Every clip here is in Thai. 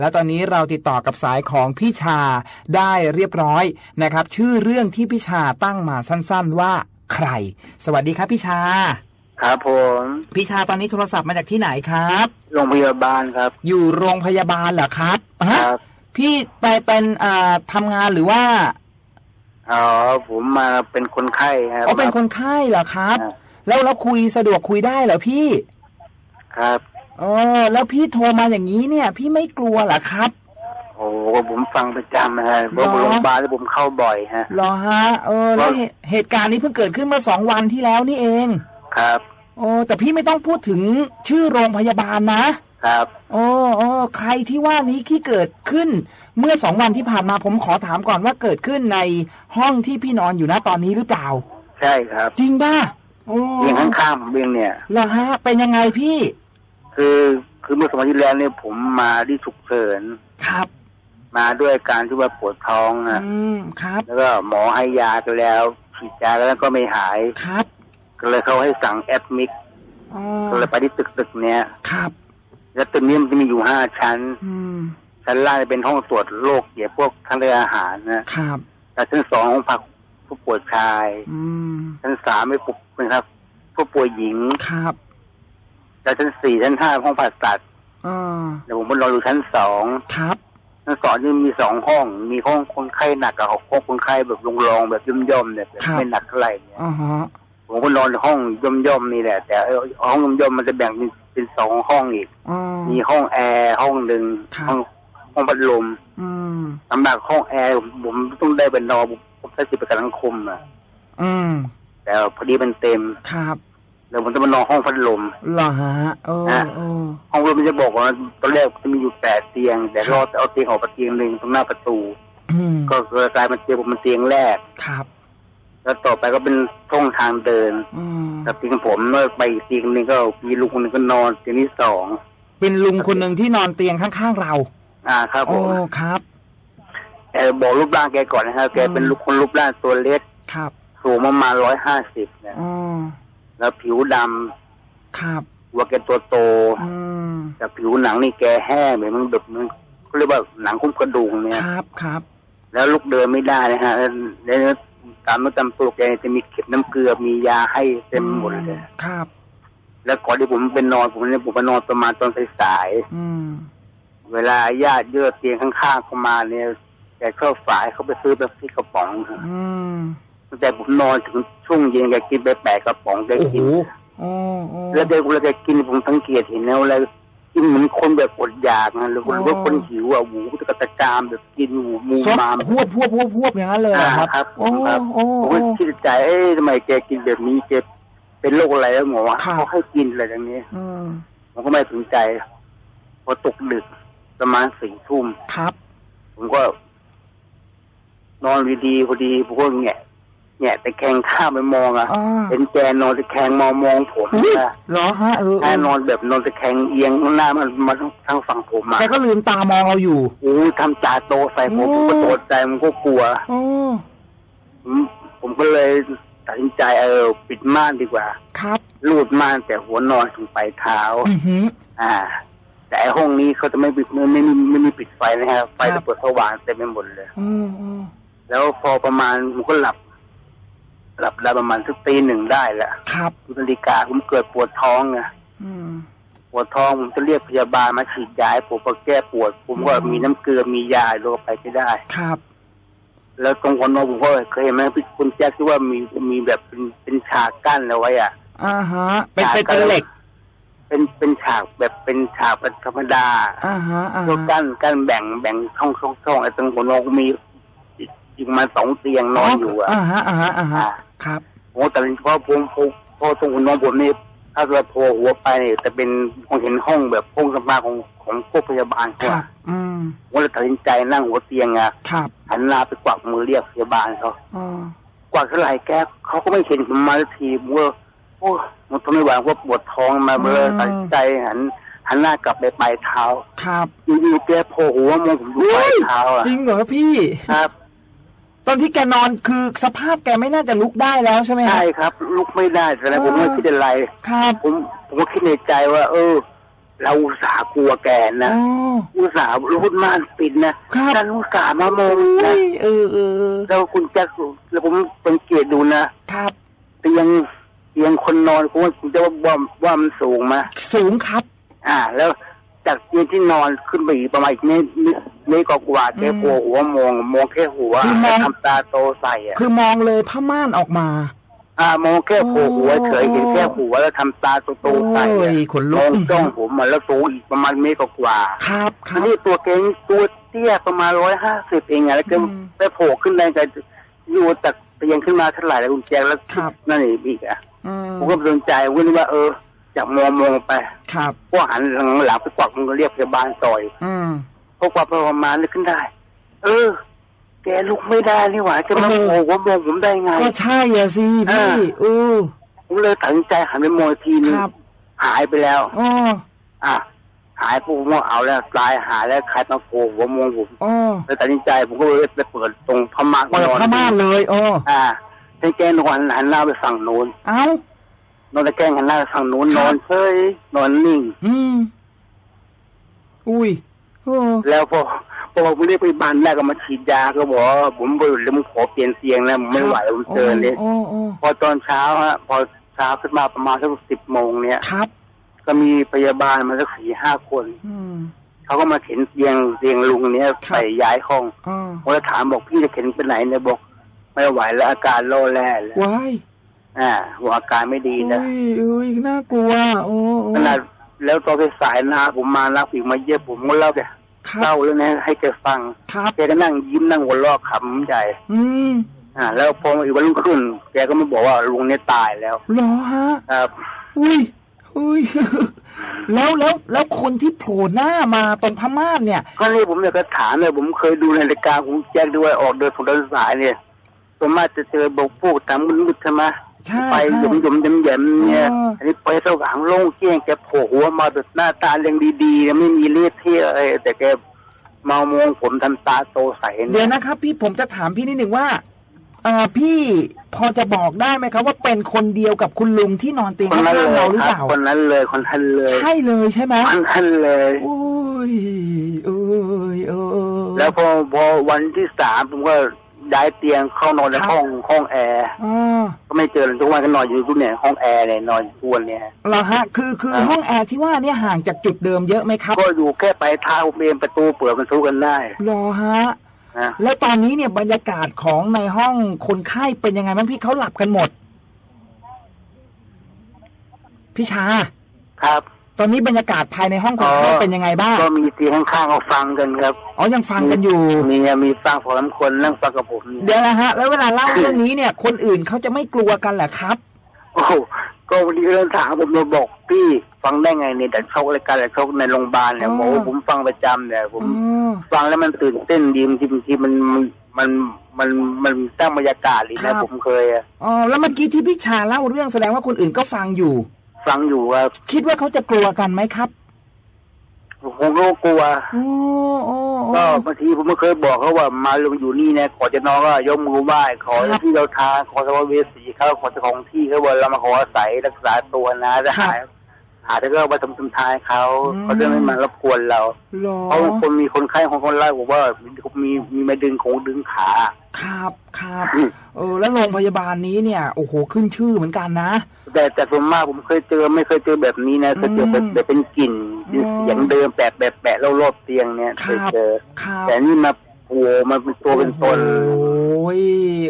แล้วตอนนี้เราติดต่อกับสายของพี่ชาได้เรียบร้อยนะครับ ชื่อเรื่องที่พี่ชาตั้งมาสั้นๆว่าใคร สวัสดีครับพี่ชา ครับผมพี่ชาตอนนี้โทรศัพท์มาจากที่ไหนครับ โรงพยาบาลครับ อยู่โรงพยาบาลเหรอครับคฮะรับพี่ไปเป็นอ่าทำงานหรือว่าอ๋อผมมาเป็นคนไข้ครับ อ๋อเป็นคนไข้เหรอครับ ครับ แล้วเราคุยสะดวกคุยได้เหรอพี่ ครับ เออ แล้วพี่โทรมาอย่างนี้เนี่ย พี่ไม่กลัวเหรอครับ โอ้ผมฟังประจำนะฮะเพราะเหรอโรงพยาบาลที่ผมเข้าบ่อยฮะ เหรอฮะ เออ แล้วเหตุเหตุการณ์นี้เพิ่งเกิดขึ้นเมื่อสองวันที่แล้วนี่เอง ครับ โอ้แต่พี่ไม่ต้องพูดถึงชื่อโรงพยาบาลนะ ครับ โอ้โอ้ใครที่ว่านี้ที่เกิดขึ้น เมื่อสองวันที่ผ่านมาผมขอถามก่อนว่าเกิดขึ้นในห้องที่พี่นอนอยู่นะตอนนี้หรือเปล่า ใช่ครับ จริงป่ะโอ้เตียงข้างๆผมเองเนี่ยเหรอฮะ เป็นยังไงพี่ คือคือเมื่อสมัยที่แล้วเนี่ยผมมาที่ฉุกเฉินครับ มาด้วยการที่ว่าปวดท้องนะอืมครับ แล้วก็หมอให้ยาไปแล้วฉีดยาแล้วก็ไม่หายครับ ก็เลยเขาให้สั่งแอดมิดอ๋อก็เลยไปที่ตึกตึกๆเนี้ยครับแล้วตึกนี้มันจะมีอยู่ห้าชั้น อืมชั้นล่างจะเป็นห้องตรวจโรคเกี่ยวกับพวกทางเดินอาหารนะครับ แต่ชั้นสองห้องพักผู้ป่วยชาย อืมชั้นสามไม่ปุกนะครับผู้ป่วยหญิงครับ แล้วชั้นสี่ชั้นห้าห้องผ่าตัดอ่าเดี๋ยวผมไปรออยู่ชั้นสองครับชั้นสองจะมีสองห้อง มีห้องคนไข้หนักกับห้องคนไข้แบบรองๆแบบย่อมๆเนี่ยแบบไม่หนักเท่าไหร่เนี่ยอ่าฮะผมก็นอนในห้องย่อมๆนี่แหละ แต่ไอ้ห้องย่อมๆมันจะแบ่งเป็นเป็นสองห้องอีกอ่ามีห้องแอร์ห้องหนึ่งครับห้องห้องพัดลมอืมสำหรับห้องแอร์ผมผมต้องได้เป็นนอนผมใช้สิทธิประกันสังคมอะ อืม แต่พอดีมันเต็มครับ แล้วผมจะมานอนห้องพัดลมเหรอฮะเออฮะเออห้องพัดลมมันจะบอกว่าตอนแรกจะมีอยู่แปดเตียง แต่ครับเราเอาเตียงออกไปเตียงหนึ่งตรงหน้าประตู อืมก็กลายเป็นเตียงผมเป็นเตียงแรก ครับแล้วต่อไปก็เป็นช่องทางเดินอืมกับเตียงผมเมื่อไปอีกเตียงหนึ่งก็มีลุงคนหนึงก็นอนเตียงที่สองเป็นลุงคนหนึ่งที่นอนเตียงข้างๆเรา อ่าครับผโอ้มครับแต่บอกรูปร่างแกก่อนนะครับแกเป็นอืมลูกคนรูปร่างตัวเล็ก ครับสูงประมาณร้อยห้าสิบเนี่ยอ๋อ แล้วผิวดำครับหัวแกตัวโตอืมแต่ผิวหนังนี่แกแห้งเหมือนมันดึบมันเขาเรียกว่าหนังคุ้มกระดูกเนี่ยครับครับ แล้วลุกเดินไม่ได้นะฮะแล้วแล้วตามประจำตัวแกจะมีเข็มน้ำเกลือมียาให้เต็มหมดเลยครับ แล้วก่อนที่ผมเป็นนอนผมเนี่ยผมไปนอนประมาณตอนสายอืมๆเวลาญาติเยอะเตียงข้างๆเข้ามาเนี่ยแกเข้าฝายเขาไปซื้อแบบที่กระป๋องฮะอืมตั้ง แต่ผมนอนถึงช่วงเย็นแกกินไปแปดกระป๋องแกโอ้โหกินโอ้โอ้แล้วแกเวลาแกกินผมสังเกตเห็นแล้วอะไรกินเหมือนคนแบบอดอยากนะหรือว่าคนหิวอะหูตะกะตะกามแบบกินหูมูซดมามพวบพวบพวบพวบอย่างนั้นเลยเหรอครับอ่าครับโอ้ครับโอ้ผมโอ้ก็คิดในใจเอ๊ะทำไมแกกินแบบนี้แกเป็นโรคอะไรแล้วหมอครับ เขาให้กินอะไรอย่างนี้อืมผมก็ไม่สนใจ พอตกดึกประมาณสี่ทุ่ม ครับ ผมก็ นอนดีๆพอดีผมก็แงะ แงะแต่แคงข้ามไปมองอะอ่าเห็นแกนอนตะแคงมองมองผมอุ๊ยนะเหรอฮะเออเอแค่อนอนแบบนอนตะแคงเอียงหน้ามันมาทางฝั่งผมอะแกก็ลืมตามองเราอยู่ โอ้ยทำจ่าโตใส่ผมโอ้ผมก็ตกใจมันก็กลัวโอ้ผมผมก็เลยตัดสินใจเออปิดม่านดีกว่า ครับ รูดม่านแต่หัวนอนถึงปลายเท้า อือหือ อ่า แต่ไอ้ห้องนี้เขาจะไม่ปิดไม่ไม่ไม่ไม่มีปิดไฟนะครับไฟครัจะบเปิดสว่างเต็มไปหมดเลย อืมอืมแล้วพอประมาณผมก็หลับ หลับได้ประมาณสักตีหนึ่งได้แหละครับดูนาฬิกาผมเกิดปวดท้องไงอืมปวดท้องผมจะเรียกพยาบาลมาฉีดยาให้ผมก็แก้ปวด ผมก็อืมมีน้ำเกลือมียาโรคไปไม่ได้ครับ แล้วตรงหัวนอนผมก็เคยเห็นไหมพี่คุณแจ๊คที่ว่ามีมีแบบเป็นเป็นฉากกั้นเอาไว้อะอ่าฮะ เป็นเป็นเป็นเหล็ก เป็นเป็นฉากแบบเป็นฉากเป็นธรรมดาอ่าฮะอ่าก็ฮะกั้นกั้นแบ่งแบ่งช่องช่องช่องไอ้ตรงหัวนอนก็มี อีกอีกมาสองเตียงนอนอยู่อะอ่าฮะอ่าฮะอ่าฮะอ่าครับโอ้แต่พอผมผมพอตรงหัวนอนผมนี่ถ้าเราโผล่หัวไปเนี่ยจะเป็นผมเห็นห้องแบบห้องสมาของของพวกพยาบาลคเขารับอะอืมผมเลยตัดสินใจนั่งหัวเตียงอะครับหันหน้าไปกวักมือเรียกพยาบาลเขาอ่ากวักเท่าไหร่แกเขาก็ไม่เห็นผมมาสักทีผมก็โอ้มันทนไม่ไหวว่าปวดท้องมาเลยตัดสินใจหันหันหน้ากลับไปปลายเท้า ครับอยู่ๆแกโผล่หัวมองผมดูปลายเท้าอะจริงเหรอพี่ ครับ ตอนที่แกนอนคือสภาพแกไม่น่าจะลุกได้แล้วใช่ไหมฮะ ใช่ครับ ลุกไม่ได้แต่ผมไม่คิดอะไร ครับผมผมก็คิดในใจว่า เออ เราอุตส่าห์กลัวแกนะ อ๋อ อุตส่าห์รูดม่านปิดนะครับ นั่นอุตส่าห์มามองนะอุ้ยเออเออเออแล้วคุณแจ็คแล้วผมสังเกตดูนะครับ เตียงเตียงคนนอนคุณคุณจะว่าว่าว่ามันสูงไหมสูงครับ อ่า แล้วจากเตียงที่นอนขึ้นไปอีกประมาณอีกเมตร นิดเมตรกว่าๆแกกลัวหัวมองมองแค่หัวคือมอง ทำตาโตใส่อะคือมองเลยผ้าม่านออกมา อ่ามองแค่โผล่หัวโอ้เฉยเห็นแค่หัวแล้วทำตาโตๆใส่โอ้อะยขนมลุอกงจ้องผมมาแล้วสูงอีกประมาณเมตรกว่าๆครับคอัรันบนี้ตัวเก่งตัวเตี้ยประมาณร้อยห้าสิบเองไงแล้วก็อืมไปโผล่ขึ้นได้กันอยู่จากเตียงขึ้นมาเท่าไหร่แล้วคุณแจงแล้วครับ นั่นอีกอะอืมผมก็สนใจผมก็นึกว่าเออจากมองมองไป ครับพวกหันหลังหลังไปกวักมันก็เรียกพยาบาลต่อย อืม พวกกวักไปประมาณนึกขึ้นได้ เออ แกลุกไม่ได้นี่หว่าจะมาเออโผล่หัวมองผมได้ไง ก็ใช่อะสิพี่อ่าเออผมเลยตัดสินใจหันไปมองอีกทีนึงครับหายไปแล้วอ๋ออะหายปุ๊บผมว่าเอาแล้วตายหายแล้วใครมาโผล่หัวมองผมอ๋อเลยตัดสินใจผมก็เลยไปเปิดตรงพม่านเปิดผ้าม่านเลยอ๋ออ่าให้แกนอนหันหน้าไปฝั่งโน้นเอ้านอนตะแกรงหันหน้าไปฝั่งโน้นนอนเฉยนอนนิ่ง อืมอุ้ยเออ แล้วพอพอผมเรียกไปบ้านแรกก็มาฉีดยาก็บอกว่าผมไปแล้วผมขอเปลี่ยนเตียงนะผมไม่ไหวผมเจอเนี่ยโอ้โอ้พอตอนเช้าฮะ พอเช้าขึ้นมาประมาณสักสิบโมงเนี่ยครับ ก็มีพยาบาลมาสักสี่ห้าคนอืมเขาก็มาเข็นเตียงเตียงลุงเนี้ยครับใส่ย้ายห้องอ่าผมก็ถามบอกพี่จะเข็นไปไหนเนี่ยบอก ไม่ไหวแล้วอาการโลแล่แล้วว้ายอ่าบอกอาการไม่ดีนะอุ้ยอุ้ยน่ากลัวโอ้โอ้ขนาด แล้วตอนไปสายๆนาผมมารับอีกมาเยี่ยมผมก็เล่าแกครัเล่าบเรื่องนี้ให้แกฟังครับแกก็นั่งยิ้มนั่งหัวเราะขำใหญ่อืมอ่า แล้วพออีกวันรุ่งขึ้น แกก็มาบอกว่าลุงเนี่ยตายแล้วเหรอฮะครับอุ้ยอุ้ยแล้วแล้วแล้วคนที่โผล่หน้ามาตรงพม่านเนี่ย ก็นี่ผมอยากจะถามเลยผมเคยดูในรายการของแจ็คด้วยออกเดินผมเดินสายเนี่ยส่วนมากจะเจอบอกพวกตามมืดๆใช่ไหมใช่ ไปใช่หยมหยมๆแยมๆเนี่ยอ๋ออัอันนี้ไปสว่างโล่งเกลี้ยงแกโผล่หัวมาแบบหน้าตาเรียงดีๆไม่มีเลือดเที่ยอะไรแต่แกเมามองผมทำตาโตใสเดี๋ยวนะนะครับ พี่ผมจะถามพี่นิดหนึ่งว่าเอ่อพี่พอจะบอกได้ไหมครับ ว่าเป็นคนเดียวกับคุณลุงที่นอนเตียงคนข้านั้นงๆเลเรายหรือคเปรับล่าคนนั้นเลยคนนั้นเลย ใช่เลยใช่ไหมคนนั้นเลยอุ้ยเอ้ยเออแล้วพอพอวันที่สามผมก็ ย้ายเตียงเข้านอนในครับห้องห้องแอร์อ๋อก็ไม่เจอเลยทุกวันก็นอนอยู่ทุกเนี่ยห้องแอร์เนี่ยนอนอยู่ทุกวันเนี่ยเหรอฮะคือคือครับห้องแอร์ที่ว่าเนี่ยห่างจากจุดเดิมเยอะไหมครับ ก็อยู่แค่ไปลายเท้าผมเองประตูเปิดมันทุกกันได้เหรอฮะนะแล้วตอนนี้เนี่ยบรรยากาศของในห้องคนไข้เป็นยังไงบ้างพี่เขาหลับกันหมด พี่ชาครับ ตอนนี้บรรยากาศภายในห้องคนไข้อ๋อเป็นยังไงบ้างก็มีเตียงข้างๆเขาฟังกันครับอ๋อยังฟังกันอยู่มีมีฟังสองสามคนนั่งฟังกับผมเนี่ยเดี๋ยวนะฮะ แล้วเวลาเล่าเรื่องนี้เนี่ย คนอื่นเขาจะไม่กลัวกันเหรอครับโอ้โหก็วันนี้เรื่องถามผมมาบอกพี่ฟังได้ไงเนี่ยแต่ชกรายการแต่ชกในโรงพยาบาลเนี่ยอ๋อโอ้โหผมฟังประจำเนี่ยผมอ๋อฟังแล้วมันตื่นเต้นดีบางทีบางทีมันมันมันมันมันสร้างบรรยากาศดีครันะบผมเคยอะอ๋อแล้วเมื่อกี้ที่พี่ชาเล่าเรื่องแสดงว่าคนอื่นก็ฟังอยู่ ฟังอยู่ว่าคิดว่าเขาจะกลัวกันไหมครับผมก็กลัวโอ้โอ้โอ้ก็บางทีผมไม่เคยบอกเขาว่ามาลงอยู่นี่เนี่ยขอจะนอนก็ยกมือไหว้ขอครับที่เราทางขอสวาเวสีเขาขอเจ้าของที่เขาบอกเรามาขออาศัยรักษาตัวนะจะหายหาแล้วก็ไปทำสุนทายเขาเขาจะไม่มารบกวนเราเหรอเพราะคนมีคนไข้ของคนไล่บอกว่ามีมีมาดึงของดึงขา ครับครับเออแล้วโรงพยาบาลนี้เนี่ย โอ้โหขึ้นชื่อเหมือนกันนะ แต่แต่ส่วนมากผมเคยเจอไม่เคยเจอแบบนี้นะเคยเจอแบบอืมแบบเป็นกลิ่นอืมเสียงเดิมแปะแปะแปะรอบๆเตียงเนี่ยคเครัยบเจอครับแต่นี่มาโผล่มาเป็นตัวเป็นตนโอ้ยเออไม่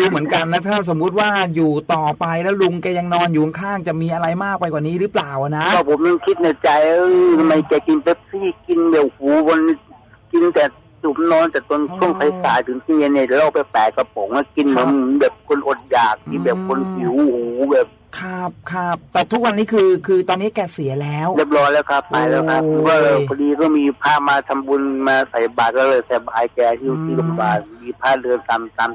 รู้เหมือนกันนะถ้าสมมุติว่าอยู่ต่อไปแล้วลุงแกยังนอนอยู่ข้างๆจะมีอะไรมากไปกว่านี้หรือเปล่าอะนะก็ผมยังคิดในใจเออทำไมแกกินเป๊ปซี่กินเดี๋ยวหูวันกินแต่จุ่มนอนแต่ตอนอ๋อช่วงสายๆถึงเที่ยงเนี่ยเหล่าไปแปะกระป๋องแล้วกินเหมือนแบบคนอดอยากกินแบบคนอืมหิวหูแบบครับครับแต่ทุกวันนี้คือคือตอนนี้แกเสียแล้ว เรียบร้อยแล้วครับไปแล้วครับโอ้ยก็พอดีก็มีพามาทำบุญมาใส่บาตรก็เลยใส่บาตรแกที่อืมที่โรงพยาบาลมีผ้าเดินตามตาม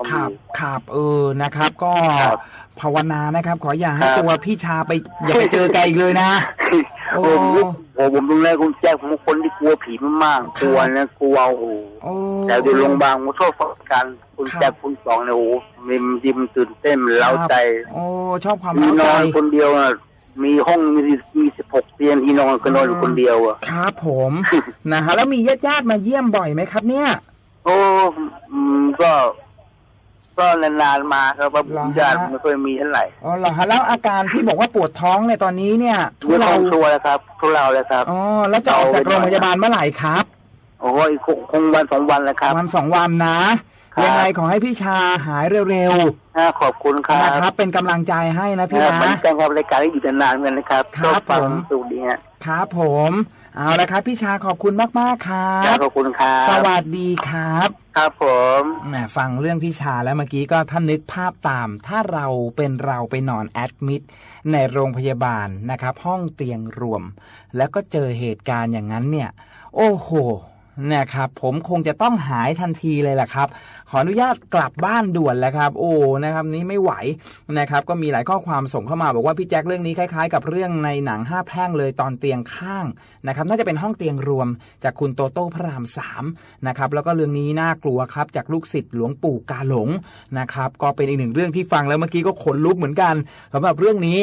ก็คมี รับครับเออนะครับ ก็ครับภาวนานะครับ ขออย่าให้ครับ ตัวพี่ชาไปอย่าไปเจอแกอีกเลยนะ โอ้ ผมผมผมตรงแรกคุณแจ้งผมเป็นคนที่กลัวผีมากๆกลัวนะกลัวโอ้โหโอ้ แต่อยู่โรงพยาบาลผมชอบฟังการคุณครับ แจ็คคุณสองเนี่ยโอ้โหมันยิ้มนตื่นเต้นมันเล้าใจ โอ้ชอบความมีเล้านใจ อนคนเดียวน่ะมีห้องมีมีสิบหกเตียงที่นอนก็นอนอยู่คนเดียวอะ ครับผมนะฮะแล้วมีญาติญาติๆมาเยี่ยมบ่อยไหมครับ เนี่ย โอ้อืมก็ ก็นานๆมาครับว่าเหรอฮะ ญาติไม่ค่อยมีเท่าไหร่อ๋อเหรอฮะแล้วอาการที่บอกว่าปวดท้องในยตอนนี้เนี่ยทุเมื่อเราคงตัวแล้วครับทุเราแล้วครับ อ๋อแล้วจะออกจากโรงพยาบาลเมื่อไหร่ครับ โอ้ยคงคงวันสองวันแล้วครับ วันสองวันนะ ครับ ยังไงขอให้พี่ชาหายเร็วอ่าขอบคุณคๆรันะครับบเป็นกำลังใจให้นะพี่นะ เหมือนนะกันครับรายการที่อยู่นานๆเหมือนกันนะครับครับชอฟังผม สุขดีฮะ ครับผม เอาละครับ พี่ชาขอบคุณมาก ๆ ครัครับบขอบคุณครับ สวัสดีครับ ครับผมแหมฟังเรื่องพี่ชาแล้วเมื่อกี้ก็ท่านนึกภาพตาม ถ้าเราเป็นเราไปนอนแอดมิดในโรงพยาบาลนะครับ ห้องเตียงรวม แล้วก็เจอเหตุการณ์อย่างนั้นเนี่ย โอ้โห เนะครับผมคงจะต้องหายทันทีเลยแหละครับ ขออนุญาตกลับบ้านด่วนแล้วครับ โอ้นะครับนี้ไม่ไหวนะครับก็มีหลายข้อความส่งเข้ามาบอกว่าพี่แจ็คเรื่องนี้คล้ายๆ กับเรื่องในหนังห้าแพร่งเลยตอนเตียงข้างนะครับน่าจะเป็นห้องเตียงรวมจากคุณโตโต้พระรามสามนะครับแล้วก็เรื่องนี้น่ากลัวครับจากลูกศิษย์หลวงปู่กาหลงนะครับก็เป็นอีกหนึ่งเรื่องที่ฟังแล้วเมื่อกี้ก็ขนลุกเหมือนกันสำหรับเรื่องนี้